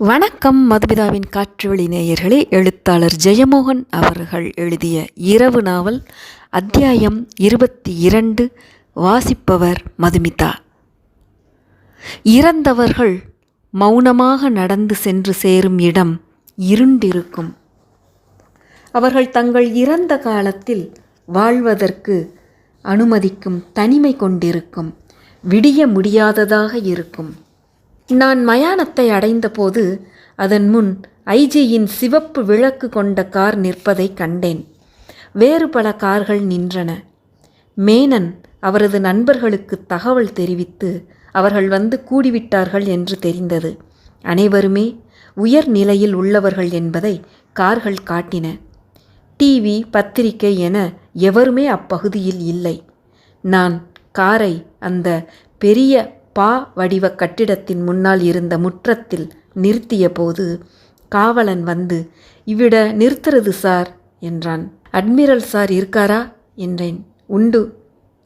வணக்கம் மதுமிதாவின் காற்றுவெளி நேயர்களே. எழுத்தாளர் ஜெயமோகன் அவர்கள் எழுதிய இரவு நாவல் அத்தியாயம் இருபத்தி இரண்டு வாசிப்பவர் மதுமிதா. இறந்தவர்கள் மௌனமாக நடந்து சென்று சேரும் இடம் இருண்டிருக்கும். அவர்கள் தங்கள் இறந்த காலத்தில் வாழ்வதற்கு அனுமதிக்கும் தனிமை கொண்டிருக்கும். விடிய முடியாததாக இருக்கும். நான் மயானத்தை அடைந்தபோது அதன் முன் ஐஜியின் சிவப்பு விளக்கு கொண்ட கார் நிற்பதை கண்டேன். வேறு பல கார்கள் நின்றன. மேனன் அவரது நண்பர்களுக்கு தகவல் தெரிவித்து அவர்கள் வந்து கூடிவிட்டார்கள் என்று தெரிந்தது. அனைவருமே உயர் நிலையில் உள்ளவர்கள் என்பதை கார்கள் காட்டின. டிவி பத்திரிகை என எவருமே அப்பகுதியில் இல்லை. நான் காரை அந்த பெரிய பா வடிவ கட்டிடத்தின் முன்னால் இருந்த முற்றத்தில் நிறுத்திய போது காவலன் வந்து இவ்விட நிறுத்துறது சார் என்றான். அட்மிரல் சார் இருக்காரா? என்றேன். உண்டு.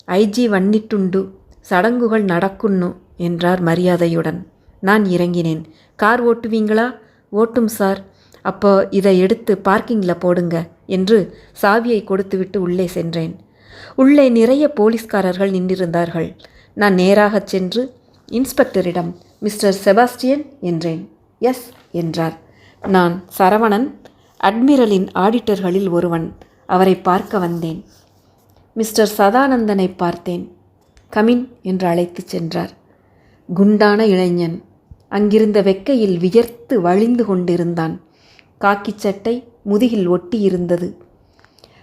ஐஜி வன்னிட்டுண்டு. சடங்குகள் நடக்குன்னு என்றார் மரியாதையுடன். நான் இறங்கினேன். கார் ஓட்டுவீங்களா? ஓட்டும் சார். அப்போ இதை எடுத்து பார்க்கிங்கில் போடுங்க என்று சாவியை கொடுத்துவிட்டு உள்ளே சென்றேன். உள்ளே நிறைய போலீஸ்காரர்கள் நின்றிருந்தார்கள். நான் நேராகச் சென்று இன்ஸ்பெக்டரிடம் மிஸ்டர் செபாஸ்டியன் என்றேன். எஸ் என்றார். நான் சரவணன் அட்மிரலின் ஆடிட்டர்களில் ஒருவன். அவரை பார்க்க வந்தேன். மிஸ்டர் சதானந்தனை பார்த்தேன். கமின் என்று அழைத்துச் சென்றார். குண்டான இளைஞன். அங்கிருந்த வெக்கையில் வியர்த்து வழிந்து கொண்டிருந்தான். காக்கிச் சட்டை முதுகில் ஒட்டியிருந்தது.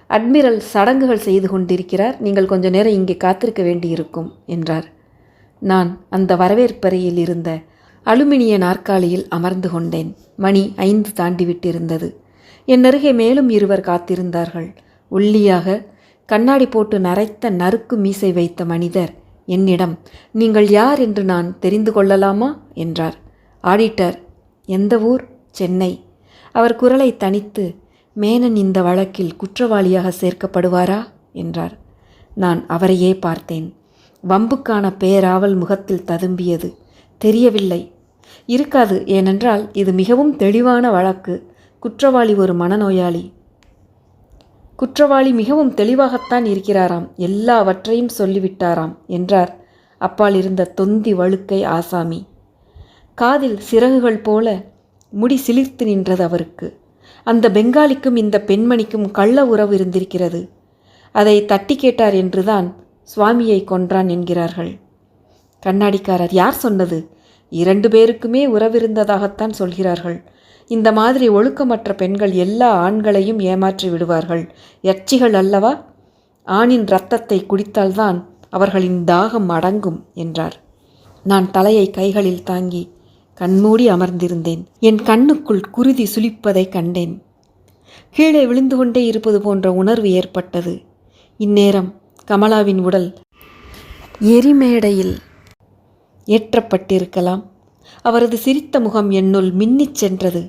அட்மிரல் சடங்குகள் செய்து கொண்டிருக்கிறார். நீங்கள் கொஞ்ச நேரம் இங்கே காத்திருக்க வேண்டியிருக்கும் என்றார். நான் அந்த வரவேற்பறையில் இருந்த அலுமினிய நாற்காலியில் அமர்ந்து கொண்டேன். மணி ஐந்து தாண்டிவிட்டிருந்தது. என் அருகே மேலும் இருவர் காத்திருந்தார்கள். ஒல்லியாக கண்ணாடி போட்டு நரைத்த நறுக்கு மீசை வைத்த மனிதர் என்னிடம் நீங்கள் யார் என்று நான் தெரிந்து கொள்ளலாமா? என்றார். ஆடிட்டர். எந்த ஊர்? சென்னை. அவர் குரலை தனித்து மேனன் இந்த வழக்கில் குற்றவாளியாக சேர்க்கப்படுவாரா? என்றார். நான் அவரையே பார்த்தேன். வம்புக்கான பேராவல் முகத்தில் ததும்பியது. தெரியவில்லை. இருக்காது ஏனென்றால் இது மிகவும் தெளிவான வழக்கு. குற்றவாளி ஒரு மனநோயாளி. குற்றவாளி மிகவும் தெளிவாகத்தான் இருக்கிறாராம். எல்லாவற்றையும் சொல்லிவிட்டாராம் என்றார். அப்பால் இருந்த தொந்தி வழுக்கை ஆசாமி. காதில் சிறகுகள் போல முடி சிலிர்த்து நின்றது அவருக்கு. அந்த பெங்காலிக்கும் இந்த பெண்மணிக்கும் கள்ள உறவு இருந்திருக்கிறது. அதை தட்டி கேட்டார் என்றுதான் சுவாமியை கொன்றான் என்கிறார்கள். கண்ணாடிக்காரர் யார் சொன்னது? இரண்டு பேருக்குமே உறவிருந்ததாகத்தான் சொல்கிறார்கள். இந்த மாதிரி ஒழுக்கமற்ற பெண்கள் எல்லா ஆண்களையும் ஏமாற்றி விடுவார்கள். யட்சிகள் அல்லவா? ஆணின் இரத்தத்தை குடித்தால்தான் அவர்களின் தாகம் அடங்கும் என்றார். நான் தலையை கைகளில் தாங்கி கண்மூடி அமர்ந்திருந்தேன். என் கண்ணுக்குள் குருதி சுழிப்பதை கண்டேன். கீழே விழுந்து கொண்டே இருப்பது போன்ற உணர்வு ஏற்பட்டது. இந்நேரம் கமலாவின் உடல் எரிமேடையில் ஏற்றப்பட்டிருக்கலாம். அவரது சிரித்த முகம் என்னுள் மின்னிச் சென்றது.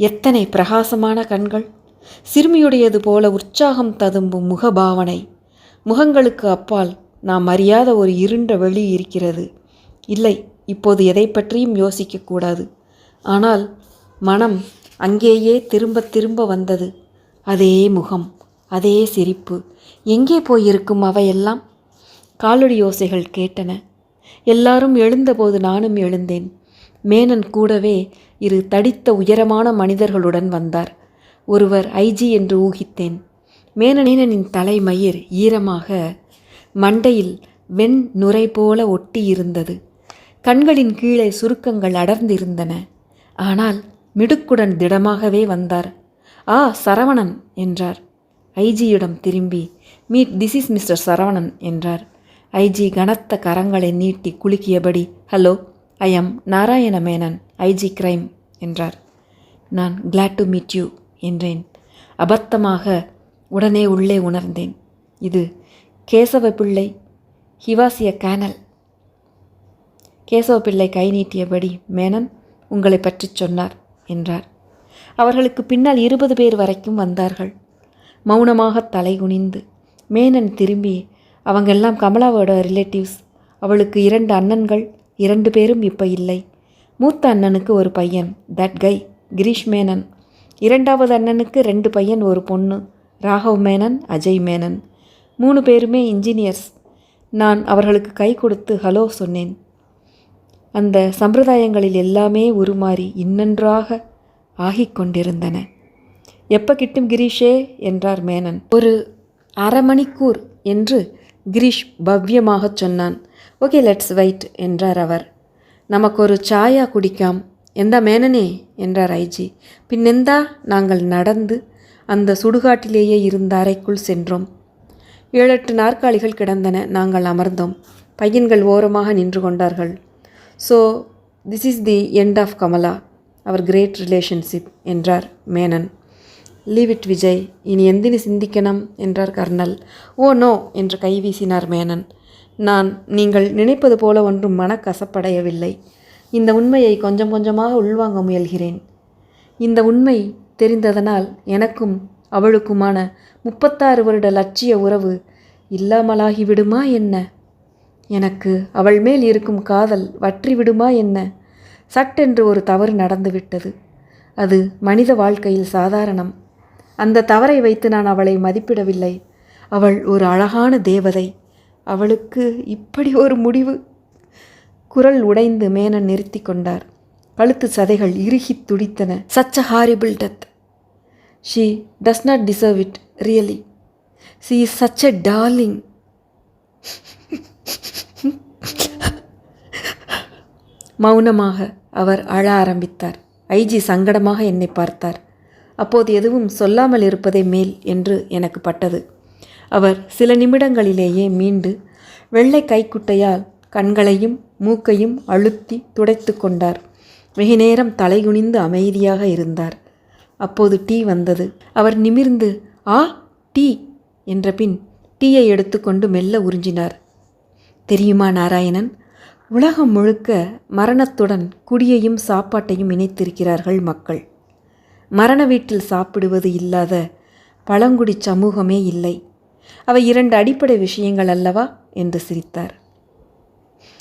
எத்தனை பிரகாசமான கண்கள்! சிறுமியுடையது போல உற்சாகம் ததும்பும் முகபாவனை. முகங்களுக்கு அப்பால் நாம் அறியாத ஒரு இருண்ட வெளி இருக்கிறது. இல்லை இப்போது எதை பற்றியும் யோசிக்கக்கூடாது ஆனால் மனம் அங்கேயே திரும்ப திரும்ப வந்தது. அதே முகம் அதே சிரிப்பு. எங்கே போயிருக்கும் அவையெல்லாம்? காலடி யோசைகள் கேட்டன. எல்லாரும் எழுந்தபோது நானும் எழுந்தேன். மேனன் கூடவே இரு தடித்த உயரமான மனிதர்களுடன் வந்தார். ஒருவர் ஐஜி என்று ஊகித்தேன். மேனனின் தலைமயிர் ஈரமாக மண்டையில் வெண் நுரை போல ஒட்டி இருந்தது கண்களின் கீழே சுருக்கங்கள் அடர்ந்திருந்தன. ஆனால் மிடுக்குடன் திடமாகவே வந்தார். ஆ சரவணன் என்றார். ஐஜியிடம் திரும்பி meet this is mister Saravanan என்றார். ஐஜி கனத்த கரங்களை நீட்டி குலுக்கியபடி hello I am Narayana Menon IG crime என்றார். நான் கிளாட் டு மீட் யூ என்றேன். அபத்தமாக உடனே உள்ளே உணர்ந்தேன். இது கேசவ பிள்ளை ஹிவாசிய கேனல் கேசவ பிள்ளை கை நீட்டியபடி மேனன் உங்களை பற்றி சொன்னார் என்றார். அவர்களுக்கு பின்னால் இருபது பேர் வரைக்கும் வந்தார்கள். மௌனமாக தலை குனிந்து மேனன் திரும்பி அவங்கெல்லாம் கமலாவோட ரிலேட்டிவ்ஸ் அவளுக்கு இரண்டு அண்ணன்கள் இரண்டு பேரும் இப்போ இல்லை. மூத்த அண்ணனுக்கு ஒரு பையன் தட் கை கிரீஷ் மேனன். இரண்டாவது அண்ணனுக்கு ரெண்டு பையன் ஒரு பொண்ணு ராகவ் மேனன் அஜய் மேனன். மூணு பேருமே இன்ஜினியர்ஸ் நான் அவர்களுக்கு கை கொடுத்து ஹலோ சொன்னேன். அந்த சம்பிரதாயங்களில் எல்லாமே உருமாறி இன்னன்றாக ஆகிக் கொண்டிருந்தன. எப்போ கிட்டும் கிரீஷே? என்றார் மேனன். ஒரு அரை மணிக்கூர் என்று கிரீஷ் பவ்யமாகச் சொன்னான். ஓகே லெட்ஸ் வெயிட் என்றார் அவர். நமக்கு ஒரு சாயா குடிக்காம். எந்தா மேனனே? என்றார் ஐஜி. பின்னெந்தா நாங்கள் நடந்து அந்த சுடுகாட்டிலேயே இருந்த அறைக்குள் சென்றோம். ஏழெட்டு நாற்காலிகள் கிடந்தன. நாங்கள் அமர்ந்தோம். பையன்கள் ஓரமாக நின்று கொண்டார்கள். So this is the end of Kamala our great relationship என்றார் மேனன். லீவ் இட் விஜய் இனி எந்தினி சிந்திக்கணும் என்றார் கர்னல். ஓ நோ என்று கைவீசினார் மேனன். நான் நீங்கள் நினைப்பது போல ஒன்றும் மனக்கசப்படையவில்லை. இந்த உண்மையை கொஞ்சம் கொஞ்சமாக உள்வாங்க முயல்கிறேன். இந்த உண்மை தெரிந்ததனால் எனக்கும் அவளுக்குமான முப்பத்தாறு வருட லட்சிய உறவு இல்லாமலாகிவிடுமா என்ன? எனக்கு அவள் மேல் இருக்கும் காதல் வற்றி விடுமா என்ன? சட்டென்று ஒரு தவறு நடந்துவிட்டது. அது மனித வாழ்க்கையில் சாதாரணம். அந்த தவறை வைத்து நான் அவளை மதிப்பிடவில்லை. அவள் ஒரு அழகான தேவதை. அவளுக்கு இப்படி ஒரு முடிவு? குரல் உடைந்து மேனன் நிறுத்தி கொண்டார். கழுத்து சதைகள் இறுகித் துடித்தன. Such a horrible death she does not deserve it really she is such a darling மௌனமாக அவர் அழ ஆரம்பித்தார். ஐஜி சங்கடமாக என்னை பார்த்தார். அப்போது எதுவும் சொல்லாமல் இருப்பதே மேல் என்று எனக்கு பட்டது. அவர் சில நிமிடங்களிலேயே மீண்டு வெள்ளை கைக்குட்டையால் கண்களையும் மூக்கையும் அழுத்தி துடைத்து கொண்டார். வெகு நேரம் தலைகுனிந்து அமைதியாக இருந்தார். அப்போது டீ வந்தது. அவர் நிமிர்ந்து ஆ டீ என்ற பின் டீயை எடுத்துக்கொண்டு மெல்ல உறிஞ்சினார். தெரியுமா நாராயணன்? உலகம் முழுக்க மரணத்துடன் குடியையும் சாப்பாட்டையும் இணைத்திருக்கிறார்கள் மக்கள். மரண வீட்டில் சாப்பிடுவது இல்லாத பழங்குடி சமூகமே இல்லை. அவை இரண்டு அடிப்படை விஷயங்கள் அல்லவா? என்று சிரித்தார்.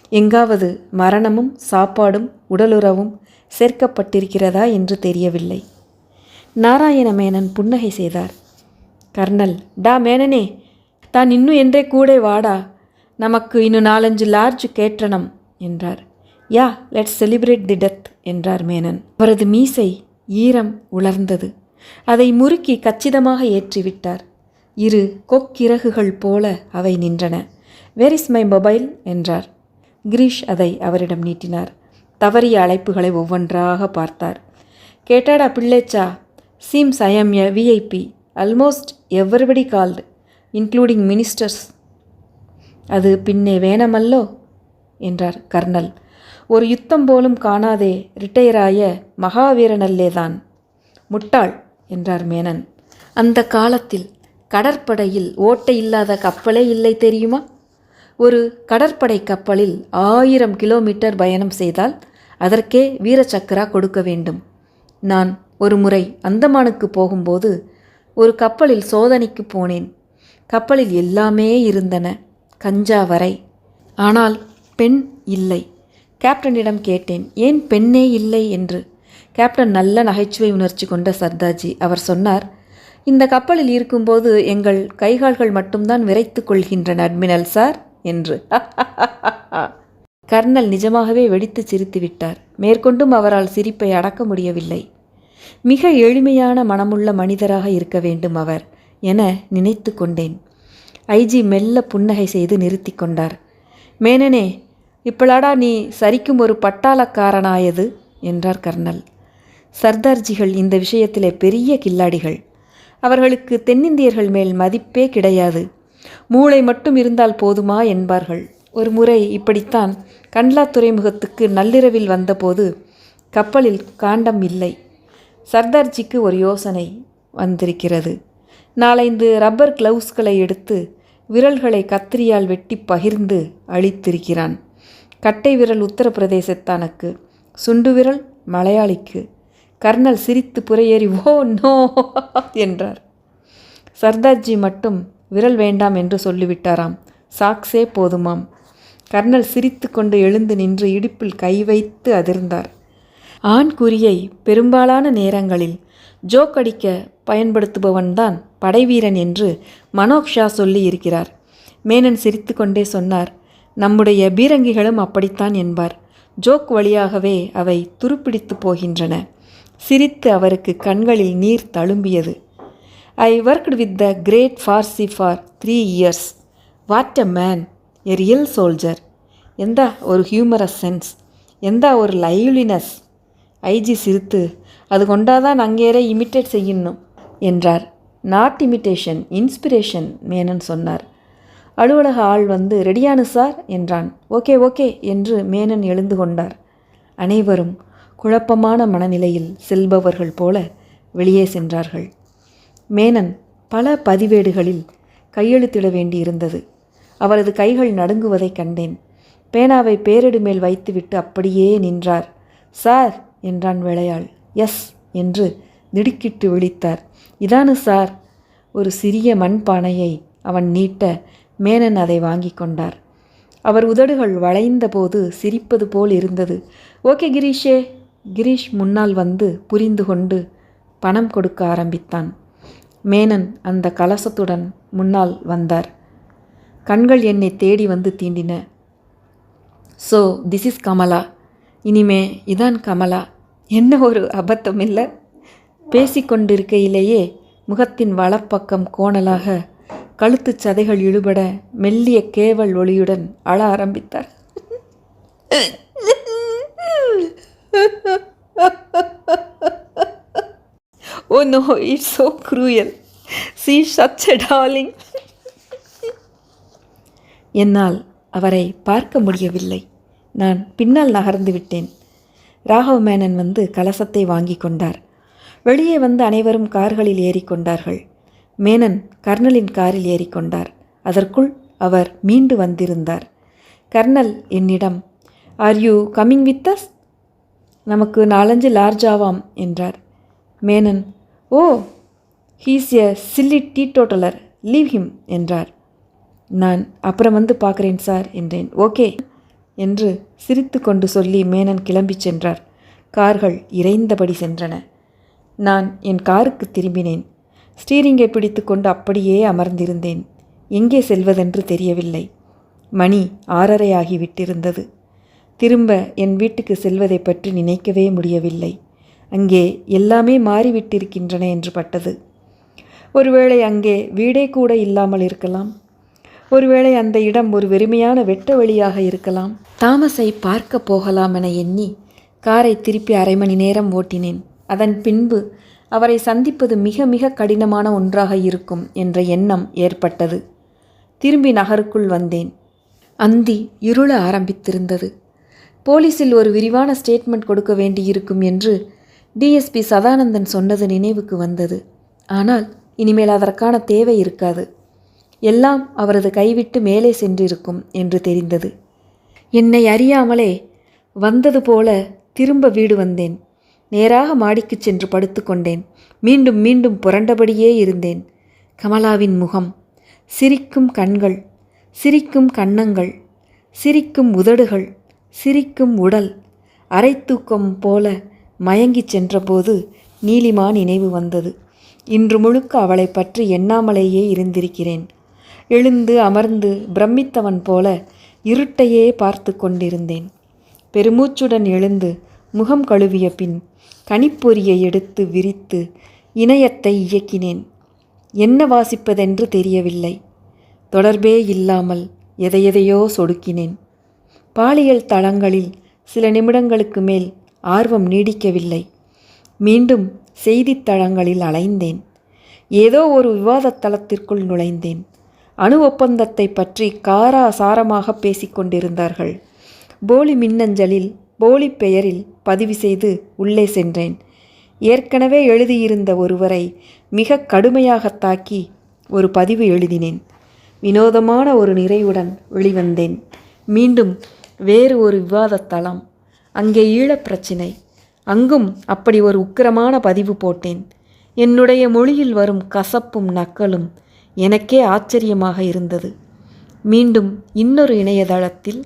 எங்காவது மரணமும் சாப்பாடும் உடலுறவும் சேர்க்கப்பட்டிருக்கிறதா என்று தெரியவில்லை. நாராயண மேனன் புன்னகை செய்தார். கர்னல் டா மேனனே தான் இன்னும் என்றே கூட வாடா. நமக்கு இன்னும் நாலஞ்சு லார்ஜ் கேட்டனம் என்றார். Yeah let celebrate the death என்றார் மேனன். அவரது மீசை ஈரம் உலர்ந்தது. அதை முறுக்கி கச்சிதமாக ஏற்றிவிட்டார். இரு கொக்கிறகுகள் போல அவை நின்றன. வேர் இஸ் மை மொபைல் என்றார். கிரீஷ் அதை அவரிடம் நீட்டினார். தவறிய அழைப்புகளை ஒவ்வொன்றாக பார்த்தார். கேட்டாடா பிள்ளைச்சா? Seems I am a VIP almost everybody called including ministers அது பின்னே வேணமல்லோ? என்றார் கர்னல். ஒரு யுத்தம் போலும் காணாதே ரிட்டையராய மகாவீரனல்லேதான். முட்டாள்! என்றார் மேனன். அந்த காலத்தில் கடற்படையில் ஓட்டை இல்லாத கப்பலே இல்லை தெரியுமா? ஒரு கடற்படை கப்பலில் ஆயிரம் கிலோமீட்டர் பயணம் செய்தால் அதற்கே வீரச்சக்கரா கொடுக்க வேண்டும். நான் ஒரு முறை அந்தமானுக்கு போகும்போது ஒரு கப்பலில் சோதனைக்கு போனேன். கப்பலில் எல்லாமே இருந்தன. கஞ்சா வரை. ஆனால் பெண் இல்லை. கேப்டனிடம் கேட்டேன் ஏன் பெண்ணே இல்லை? என்று. கேப்டன் நல்ல நகைச்சுவை உணர்ச்சி கொண்ட சர்தாஜி அவர் சொன்னார் இந்த கப்பலில் இருக்கும்போது எங்கள் கைகால்கள் மட்டும்தான் விரைத்து கொள்கின்றன அட்மினல் சார் என்று. கர்னல் நிஜமாகவே வெடித்து சிரித்து விட்டார். மேற்கொண்டும் அவரால் சிரிப்பை அடக்க முடியவில்லை. மிக எளிமையான மனமுள்ள மனிதராக இருக்க வேண்டும் அவர் என நினைத்து கொண்டேன். ஐஜி மெல்ல புன்னகை செய்து நிறுத்தி கொண்டார். மேனனே இப்பளாடா நீ சரிக்கும் ஒரு பட்டாளக்காரனாயது? என்றார் கர்னல். சர்தார்ஜிகள் இந்த விஷயத்திலே பெரிய கில்லாடிகள். அவர்களுக்கு தென்னிந்தியர்கள் மேல் மதிப்பே கிடையாது. மூளை மட்டும் இருந்தால் போதுமா? என்பார்கள். ஒரு முறை இப்படித்தான் கண்லா துறைமுகத்துக்கு நள்ளிரவில் வந்தபோது கப்பலில் காண்டம் இல்லை. சர்தார்ஜிக்கு ஒரு யோசனை வந்திருக்கிறது. நாலைந்து ரப்பர் கிளவுஸ்களை எடுத்து விரல்களை கத்திரியால் வெட்டி பகிர்ந்து அழித்திருக்கிறான். கட்டை விரல் உத்தரப்பிரதேசத்தானுக்கு சுண்டு விரல் மலையாளிக்கு. கர்னல் சிரித்து புறையேறி ஓ நோ என்றார். சர்தார்ஜி மட்டும் விரல் வேண்டாம் என்று சொல்லிவிட்டாராம். சாக்ஸே போதுமாம். கர்னல் சிரித்து கொண்டு எழுந்து நின்று இடுப்பில் கை வைத்து அதிர்ந்தார். ஆண் குறியை பெரும்பாலான நேரங்களில் ஜோக் அடிக்க பயன்படுத்துபவன்தான் படைவீரன் என்று மனோக் ஷா சொல்லி இருக்கிறார். மேனன் சிரித்துக்கொண்டே சொன்னார் நம்முடைய பீரங்கிகளும் அப்படித்தான் என்பார். ஜோக் வழியாகவே அவை துருப்பிடித்து போகின்றன. சிரித்து அவருக்கு கண்களில் நீர் தழும்பியது. I worked with the great Farsi for three years what a man a real soldier எந்த ஒரு ஹியூமரஸ் சென்ஸ் எந்த ஒரு லைவ்லினஸ் ஐஜி சிரித்து அது கொண்டாதான் அங்கேரே இமிட்டேட் செய்யணும் என்றார். நாட் இமிட்டேஷன் இன்ஸ்பிரேஷன் மேனன் சொன்னார். அலுவலக ஆள் வந்து ரெடியானு சார் என்றான். ஓகே ஓகே என்று மேனன் எழுந்து கொண்டார். அனைவரும் குழப்பமான மனநிலையில் செல்பவர்கள் போல வெளியே சென்றார்கள். மேனன் பல பதிவேடுகளில் கையெழுத்திட வேண்டியிருந்தது. அவரது கைகள் நடுங்குவதைக் கண்டேன். பேனாவை பேரிடு மேல் வைத்துவிட்டு அப்படியே நின்றார். சார் என்றான் வேளையாள் எஸ் என்று திடுக்கிட்டு விழித்தார். இதானு சார். ஒரு சிறிய மண்பானையை அவன் நீட்ட மேனன் அதை வாங்கி கொண்டார். அவர் உதடுகள் வளைந்த போது சிரிப்பது போல் இருந்தது. ஓகே கிரீஷே. கிரீஷ் முன்னால் வந்து புரிந்து கொண்டு பணம் கொடுக்க ஆரம்பித்தான். மேனன் அந்த கலசத்துடன் முன்னால் வந்தார். கண்கள் என்னை தேடி வந்து தீண்டின. So this is Kamala. இனிமே இதான் கமலா. என்ன ஒரு அபத்தம் இல்லை? பேசிக்கொண்டிருக்கையிலேயே முகத்தின் வலப்பக்கம் கோணலாக கழுத்துச் சதைகள் இழுபட மெல்லிய கேவல் ஒளியுடன் அழ ஆரம்பித்தார். ஓ no it's so cruel. She such a darling. என்னால் அவரை பார்க்க முடியவில்லை. நான் பின்னால் நகர்ந்து விட்டேன். ராகவ் மேனன் வந்து கலசத்தை வாங்கி கொண்டார். வெளியே வந்து அனைவரும் கார்களில் ஏறிக்கொண்டார்கள். மேனன் கர்னலின் காரில் ஏறிக்கொண்டார். அதற்குள் அவர் மீண்டு வந்திருந்தார். கர்னல் என்னிடம் are you coming with us நமக்கு நாலஞ்சு லார்ஜ் ஆவாம் என்றார். Menon oh he's a silly teetotaller leave him என்றார். நான் அப்புறம் வந்து பார்க்குறேன் சார் என்றேன். ஓகே என்று சிரித்து கொண்டு சொல்லி மேனன் கிளம்பிச் சென்றார். கார்கள் இறைந்தபடி சென்றன. நான் என் காருக்கு திரும்பினேன். ஸ்டீரிங்கை பிடித்து கொண்டு அப்படியே அமர்ந்திருந்தேன். எங்கே செல்வதென்று தெரியவில்லை. மணி ஆறரை ஆகிவிட்டிருந்தது திரும்ப என் வீட்டுக்கு செல்வதை பற்றி நினைக்கவே முடியவில்லை. அங்கே எல்லாமே மாறிவிட்டிருக்கின்றன என்று பட்டது. ஒருவேளை அங்கே வீடே கூட இல்லாமல் இருக்கலாம். ஒருவேளை அந்த இடம் ஒரு வெறுமையான வெட்ட வழியாக இருக்கலாம். தாமஸை பார்க்க போகலாம் என எண்ணி காரை திருப்பி அரை மணி நேரம் ஓட்டினேன். அதன் பின்பு அவரை சந்திப்பது மிக மிக கடினமான ஒன்றாக இருக்கும் என்ற எண்ணம் ஏற்பட்டது. திரும்பி நகருக்குள் வந்தேன். அந்தி இருள ஆரம்பித்திருந்தது. போலீஸில் ஒரு விரிவான ஸ்டேட்மெண்ட் கொடுக்க வேண்டியிருக்கும் என்று டிஎஸ்பி சதானந்தன் சொன்னது நினைவுக்கு வந்தது. ஆனால் இனிமேல் அதற்கான தேவை இருக்காது. எல்லாம் அவரது கைவிட்டு மேலே சென்றிருக்கும் என்று தெரிந்தது. என்னை அறியாமலே வந்தது போல திரும்ப வீடு வந்தேன். நேராக மாடிக்குச் சென்று படுத்துக்கொண்டேன் மீண்டும் மீண்டும் புரண்டபடியே இருந்தேன். கமலாவின் முகம். சிரிக்கும் கண்கள். சிரிக்கும் கன்னங்கள். சிரிக்கும் உதடுகள். சிரிக்கும் உடல். அரை தூக்கம் போல மயங்கிச் சென்றபோது நீலிமா நினைவு வந்தது. இன்று முழுக்க அவளை பற்றி எண்ணாமலேயே இருந்திருக்கிறேன். எழுந்து அமர்ந்து பிரமித்தவன் போல இருட்டையே பார்த்து கொண்டிருந்தேன். பெருமூச்சுடன் எழுந்து முகம் கழுவிய பின் கணிப்பொறியை எடுத்து விரித்து இணையத்தை இயக்கினேன். என்ன வாசிப்பதென்று தெரியவில்லை. தொடர்பே இல்லாமல் எதையெதையோ சொடுக்கினேன். பாலியல் தளங்களில் சில நிமிடங்களுக்கு மேல் ஆர்வம் நீடிக்கவில்லை. மீண்டும் செய்தித்தளங்களில் அலைந்தேன். ஏதோ ஒரு விவாதத் தளத்திற்குள் நுழைந்தேன். அணு ஒப்பந்தத்தை பற்றி காரா சாரமாக பேசிக்கொண்டிருந்தார்கள் போலி மின்னஞ்சலில் போலி பெயரில் பதிவு செய்து உள்ளே சென்றேன். ஏற்கனவே எழுதியிருந்த ஒருவரை மிக கடுமையாக தாக்கி ஒரு பதிவு எழுதினேன். வினோதமான ஒரு நிறைவுடன் வெளிவந்தேன். மீண்டும் வேறு ஒரு விவாதத்தளம். அங்கே ஈழப் பிரச்சினை. அங்கும் அப்படி ஒரு உக்கிரமான பதிவு போட்டேன். என்னுடைய மொழியில் வரும் கசப்பும் நக்கலும் எனக்கே ஆச்சரியமாக இருந்தது. மீண்டும் இன்னொரு இணையதளத்தில்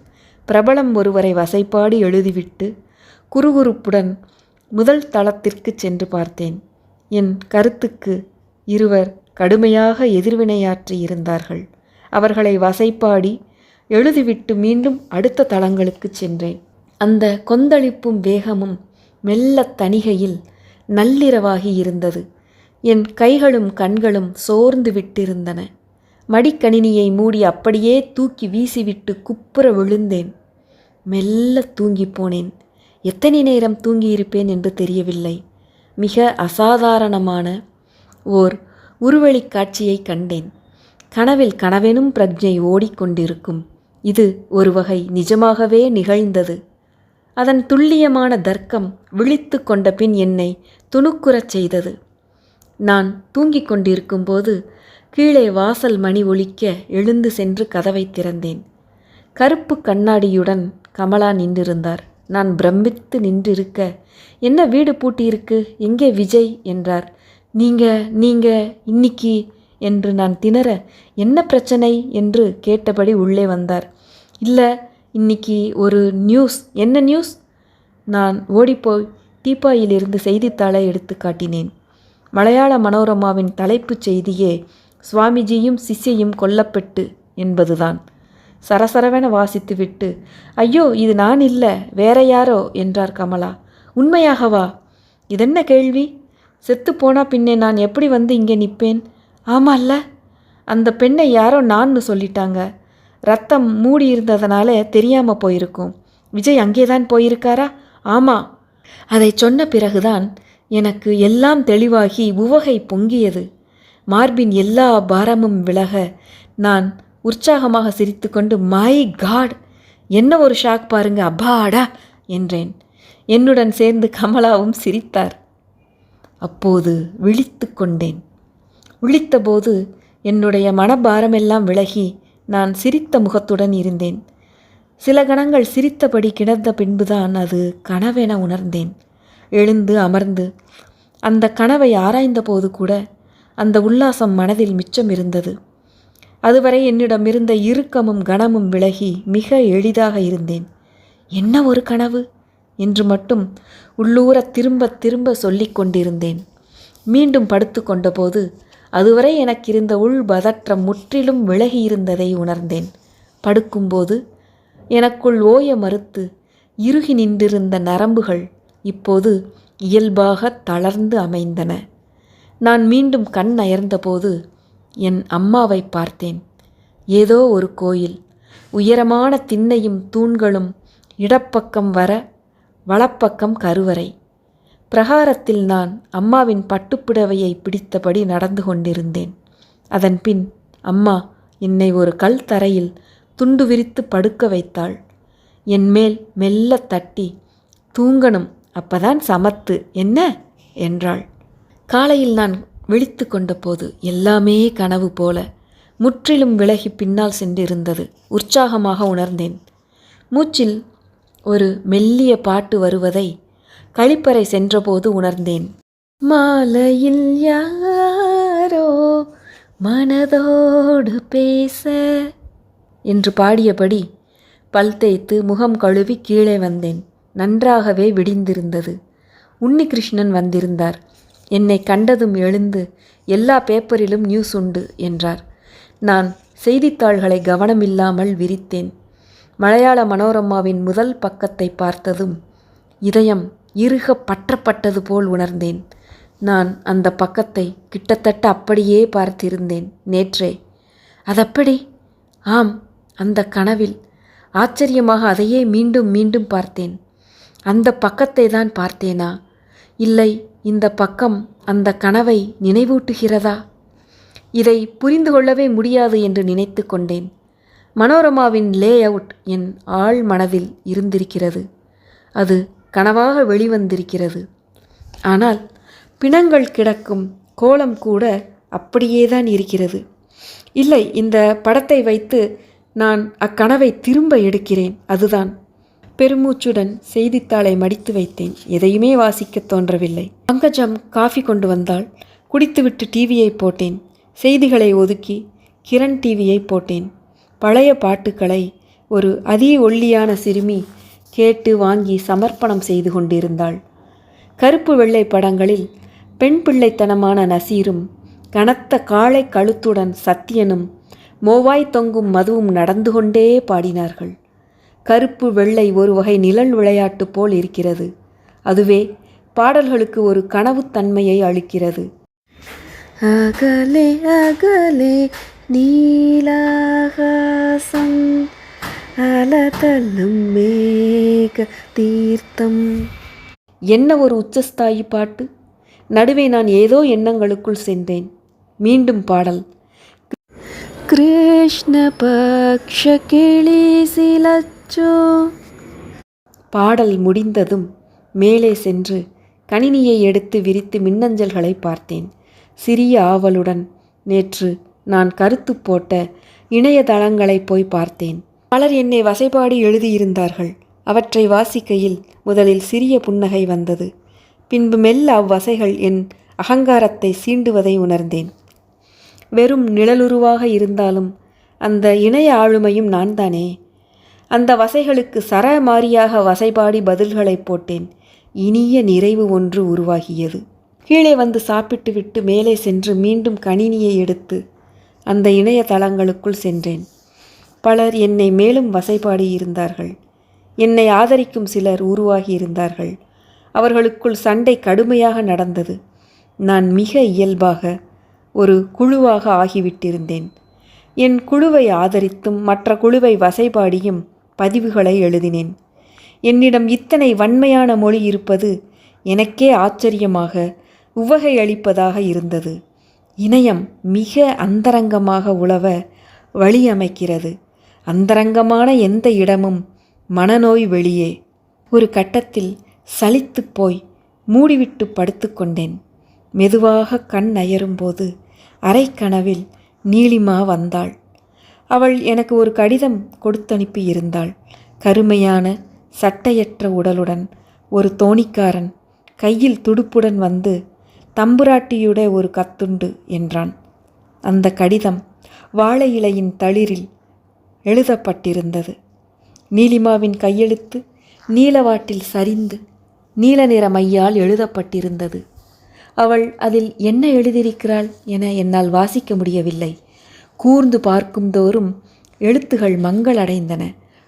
பிரபலம் ஒருவரை வசைப்பாடி எழுதிவிட்டு குறுகுறுப்புடன் முதல் தளத்திற்கு சென்று பார்த்தேன். என் கருத்துக்கு இருவர் கடுமையாக எதிர்வினையாற்றி இருந்தார்கள். அவர்களை வசைப்பாடி எழுதிவிட்டு மீண்டும் அடுத்த தளங்களுக்கு சென்றேன். அந்த கொந்தளிப்பும் வேகமும் மெல்ல தணிகையில் நள்ளிரவாகி இருந்தது. என் கைகளும் கண்களும் சோர்ந்து விட்டிருந்தன. மடிக்கணினியை மூடி அப்படியே தூக்கி வீசிவிட்டு குப்புற விழுந்தேன். மெல்ல தூங்கிப் போனேன். எத்தனை நேரம் தூங்கியிருப்பேன் என்று தெரியவில்லை. மிக அசாதாரணமான ஓர் உருவழிக் காட்சியை கண்டேன். கனவில் கனவெனும் பிரஜை ஓடிக்கொண்டிருக்கும். இது ஒரு வகை நிஜமாகவே நிகழ்ந்தது. அதன் துல்லியமான தர்க்கம் விழித்து கொண்ட பின் என்னை துணுக்குறச் செய்தது. நான் தூங்கிக் கொண்டிருக்கும்போது கீழே வாசல் மணி ஒலிக்க எழுந்து சென்று கதவை திறந்தேன். கருப்பு கண்ணாடியுடன் கமலா நின்றிருந்தார். நான் பிரமித்து நின்றிருக்க. என்ன வீடு பூட்டியிருக்கு? எங்கே விஜய்? என்றார். நீங்க நீங்க இன்னிக்கு என்று நான் திணற. என்ன பிரச்சனை? என்று கேட்டபடி உள்ளே வந்தார். இல்லை இன்னைக்கு ஒரு நியூஸ். என்ன நியூஸ்? நான் ஓடிப்போய் டீப்பாயிலிருந்து செய்தித்தாளை எடுத்து காட்டினேன். மலையாள மனோரமாவின் தலைப்புச் செய்தியே சுவாமிஜியும் சிஷ்யையும் கொல்லப்பட்டு என்பதுதான். சரசரவென வாசித்துவிட்டு ஐயோ இது நான் இல்லை வேற யாரோ? என்றார் கமலா. உண்மையாகவா? இதென்ன கேள்வி? செத்து போனா பின்னே நான் எப்படி வந்து இங்கே நிற்பேன்? ஆமால்ல. அந்த பெண்ணை யாரோ நான்னு சொல்லிட்டாங்க. ரத்தம் மூடி இருந்ததுனால தெரியாமல் போயிருக்கும். விஜய் அங்கேதான் போயிருக்காரா? ஆமாம் அதை சொன்ன பிறகுதான் எனக்கு எல்லாம் தெளிவாகி உவகை பொங்கியது. மார்பின் எல்லா பாரமும் விலக நான் உற்சாகமாக சிரித்துக்கொண்டு மை காட் என்ன ஒரு ஷாக் பாருங்க அப்பாடா என்றேன். என்னுடன் சேர்ந்து கமலாவும் சிரித்தார். அப்போது விழித்து கொண்டேன். விழித்தபோது என்னுடைய மனபாரமெல்லாம் விலகி நான் சிரித்த முகத்துடன் இருந்தேன். சில கணங்கள் சிரித்தபடி கிடந்த பின்புதான் அது கனவென உணர்ந்தேன். எழுந்து அமர்ந்து அந்த கனவை ஆராய்ந்தபோது கூட அந்த உல்லாசம் மனதில் மிச்சம் இருந்தது. அதுவரை என்னிடம் இருந்த இறுக்கமும் கனமும் விலகி மிக எளிதாக இருந்தேன். என்ன ஒரு கனவு? என்று மட்டும் உள்ளூர திரும்ப திரும்ப சொல்லிக் கொண்டிருந்தேன். மீண்டும் படுத்து கொண்டபோது அதுவரை எனக்கு இருந்த உள் பதற்றம் முற்றிலும் விலகியிருந்ததை உணர்ந்தேன். படுக்கும்போது எனக்குள் ஓய மறுத்து இறுகி நின்றிருந்த நரம்புகள் இப்போது இயல்பாக தளர்ந்து அமைந்தன. நான் மீண்டும் கண் அயர்ந்தபோது என் அம்மாவை பார்த்தேன். ஏதோ ஒரு கோயில். உயரமான திண்ணையும் தூண்களும் இடப்பக்கம் வர வலப்பக்கம் கருவறை. பிரகாரத்தில் நான் அம்மாவின் பட்டுப்புடவையை பிடித்தபடி நடந்து கொண்டிருந்தேன். அதன் பின் அம்மா என்னை ஒரு கல் தரையில் துண்டு விரித்து படுக்க வைத்தாள். என் மேல் மெல்ல தட்டி தூங்கணும் அப்பதான் சமத்து என்ன? என்றாள். காலையில் நான் விழித்து கொண்டபோது எல்லாமே கனவு போல முற்றிலும் விலகி பின்னால் சென்றிருந்தது. உற்சாகமாக உணர்ந்தேன். மூச்சில் ஒரு மெல்லிய பாட்டு வருவதை கழிப்பறை சென்றபோது உணர்ந்தேன். மாலையில் யாரோ மனதோடு பேச என்று பாடியபடி பல் தேய்த்து முகம் கழுவி கீழே வந்தேன். நன்றாகவே விடிந்திருந்தது. உன்னிகிருஷ்ணன் வந்திருந்தார். என்னை கண்டதும் எழுந்து எல்லா பேப்பரிலும் நியூஸ் உண்டு என்றார். நான் செய்தித்தாள்களை கவனமில்லாமல் விரித்தேன். மலையாள மனோரமாவின் முதல் பக்கத்தை பார்த்ததும் இதயம் இறுக பற்றப்பட்டது போல் உணர்ந்தேன். நான் அந்த பக்கத்தை கிட்டத்தட்ட அப்படியே பார்த்திருந்தேன் நேற்றே. அதப்படி? ஆம் அந்த கனவில். ஆச்சரியமாக அதையே மீண்டும் மீண்டும் பார்த்தேன். அந்த பக்கத்தை தான் பார்த்தேனா? இல்லை இந்த பக்கம் அந்த கனவை நினைவூட்டுகிறதா? இதை புரிந்து கொள்ளவே முடியாது என்று நினைத்து கொண்டேன். மனோரமாவின் லே அவுட் என் ஆழ் மனதில் இருந்திருக்கிறது. அது கனவாக வெளிவந்திருக்கிறது. ஆனால் பிணங்கள் கிடக்கும் கோலம் கூட அப்படியேதான் இருக்கிறது. இல்லை இந்த படத்தை வைத்து நான் அக்கனவை திரும்ப எடுக்கிறேன் அதுதான். பெருமூச்சுடன் செய்தித்தாளை மடித்து வைத்தேன். எதையுமே வாசிக்கத் தோன்றவில்லை. பங்கஜம் காஃபி கொண்டு வந்தால் குடித்துவிட்டு டிவியை போட்டேன். செய்திகளை ஒதுக்கி கிரண் டிவியை போட்டேன். பழைய பாட்டுக்களை ஒரு அதி ஒல்லியான சிறுமி கேட்டு வாங்கி சமர்ப்பணம் செய்து கொண்டிருந்தாள். கருப்பு வெள்ளை படங்களில் பெண் பிள்ளைத்தனமான நசீரும் கனத்த காளை கழுத்துடன் சத்தியனும் மோவாய் தொங்கும் மதுவும் நடந்து கொண்டே பாடினார்கள். கருப்பு வெள்ளை ஒரு வகை நிழல் விளையாட்டு போல் இருக்கிறது. அதுவே பாடல்களுக்கு ஒரு கனவுத்தன்மையை அளிக்கிறது. அகலே அகலே நீலாகாசம் அலதல்லும் மேக தீர்த்தம். என்ன ஒரு உச்சஸ்தாயி பாட்டு? நடுவே நான் ஏதோ எண்ணங்களுக்குள் சென்றேன். மீண்டும் பாடல். கிருஷ்ண பக்ஷ கிளி அச்சோ பாடல் முடிந்ததும் மேலே சென்று கணினியை எடுத்து விரித்து மின்னஞ்சல்களை பார்த்தேன். சிறிய ஆவலுடன் நேற்று நான் கருத்து போட்ட இணையதளங்களை போய் பார்த்தேன். பலர் என்னை வசைபாடி எழுதியிருந்தார்கள். அவற்றை வாசிக்கையில் முதலில் சிறிய புன்னகை வந்தது. பின்பு மெல்ல அவ்வசைகள் என் அகங்காரத்தை சீண்டுவதை உணர்ந்தேன். வெறும் நிழலுருவாக இருந்தாலும் அந்த இணைய ஆளுமையும் நான் தானே அந்த வசைகளுக்கு சரமாரியாக வசைபாடி பதில்களை போட்டேன். இனிய நிறைவு ஒன்று உருவாகியது. கீழே வந்து சாப்பிட்டு விட்டு மேலே சென்று மீண்டும் கணினியை எடுத்து அந்த இணையதளங்களுக்குள் சென்றேன். பலர் என்னை மேலும் வசைபாடி இருந்தார்கள். என்னை ஆதரிக்கும் சிலர் உருவாகி இருந்தார்கள். அவர்களுக்குள் சண்டை கடுமையாக நடந்தது. நான் மிக இயல்பாக ஒரு குழுவாக ஆகிவிட்டிருந்தேன். என் குழுவை ஆதரித்தும் மற்ற குழுவை வசைபாடியும் பதிவுகளை எழுதினேன். என்னிடம் இத்தனை வன்மையான மொழி இருப்பது எனக்கே ஆச்சரியமாக உவகை அளிப்பதாக இருந்தது. இணையம் மிக அந்தரங்கமாக உழவ வழியமைக்கிறது. அந்தரங்கமான எந்த இடமும் மனநோய் வெளியே. ஒரு கட்டத்தில் சலித்துப் போய் மூடிவிட்டு படுத்துக்கொண்டேன் மெதுவாக கண் அயரும்போது அரைக்கனவில் நீலிமா வந்தாள். அவள் எனக்கு ஒரு கடிதம் கொடுத்தனுப்பி இருந்தாள் கருமையான சட்டையற்ற உடலுடன் ஒரு தோணிக்காரன் கையில் துடுப்புடன் வந்து தம்புராட்டியுடைய ஒரு கத்துண்டு என்றான். அந்த கடிதம் வாழை இலையின் தளிரில் எழுதப்பட்டிருந்தது. நீலிமாவின் கையெழுத்து நீலவாட்டில் சரிந்து நீல நிற மையால் எழுதப்பட்டிருந்தது. அவள் அதில் என்ன எழுதியிருக்கிறாள் என என்னால் வாசிக்க முடியவில்லை. கூர்ந்து பார்க்கும் தோறும் எழுத்துகள் மங்களடைந்தன.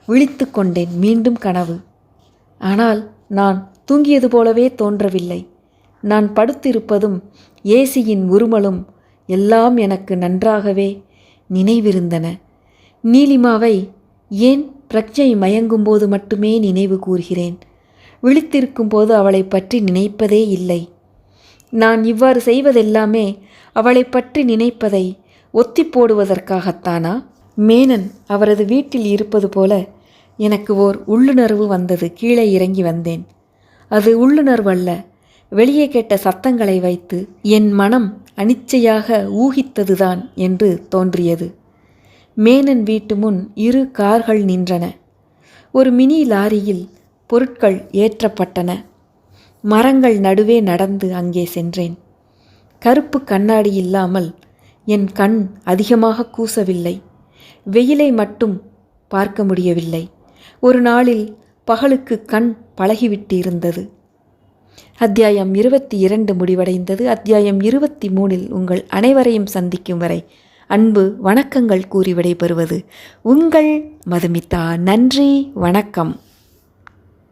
விழித்து கொண்டேன் மீண்டும் கனவு. ஆனால் நான் தூங்கியது போலவே தோன்றவில்லை. நான் படுத்திருப்பதும் ஏசியின் உருமலும் எல்லாம் எனக்கு நன்றாகவே நினைவிருந்தன. நீலிமாவை ஏன் பிரக்ஞை மயங்கும்போது மட்டுமே நினைவு கூறுகிறேன்? விழித்திருக்கும் போது அவளை பற்றி நினைப்பதே இல்லை. நான் இவ்வாறு செய்வதெல்லாமே அவளை பற்றி நினைப்பதை ஒத்தி போடுவதற்காகத்தானா? மேனன் அவரது வீட்டில் இருப்பது போல எனக்கு ஓர் உள்ளுணர்வு வந்தது. கீழே இறங்கி வந்தேன். அது உள்ளுணர்வு அல்ல. வெளியே கேட்ட சத்தங்களை வைத்து என் மனம் அனிச்சையாக ஊகித்ததுதான் என்று தோன்றியது. மேனன் வீட்டு முன் இரு கார்கள் நின்றன. ஒரு மினி லாரியில் பொருட்கள் ஏற்றப்பட்டன. மரங்கள் நடுவே நடந்து அங்கே சென்றேன். கருப்பு கண்ணாடி இல்லாமல் என் கண் அதிகமாக கூசவில்லை. வெயிலை மட்டும் பார்க்க முடியவில்லை. ஒரு நாளில் பகலுக்கு கண் பழகிவிட்டிருந்தது. அத்தியாயம் இருபத்தி இரண்டு முடிவடைந்தது. அத்தியாயம் இருபத்தி மூணில் உங்கள் அனைவரையும் சந்திக்கும் வரை அன்பு வணக்கங்கள் கூறி விடைபெறுவது உங்கள் மதுமிதா. நன்றி வணக்கம்.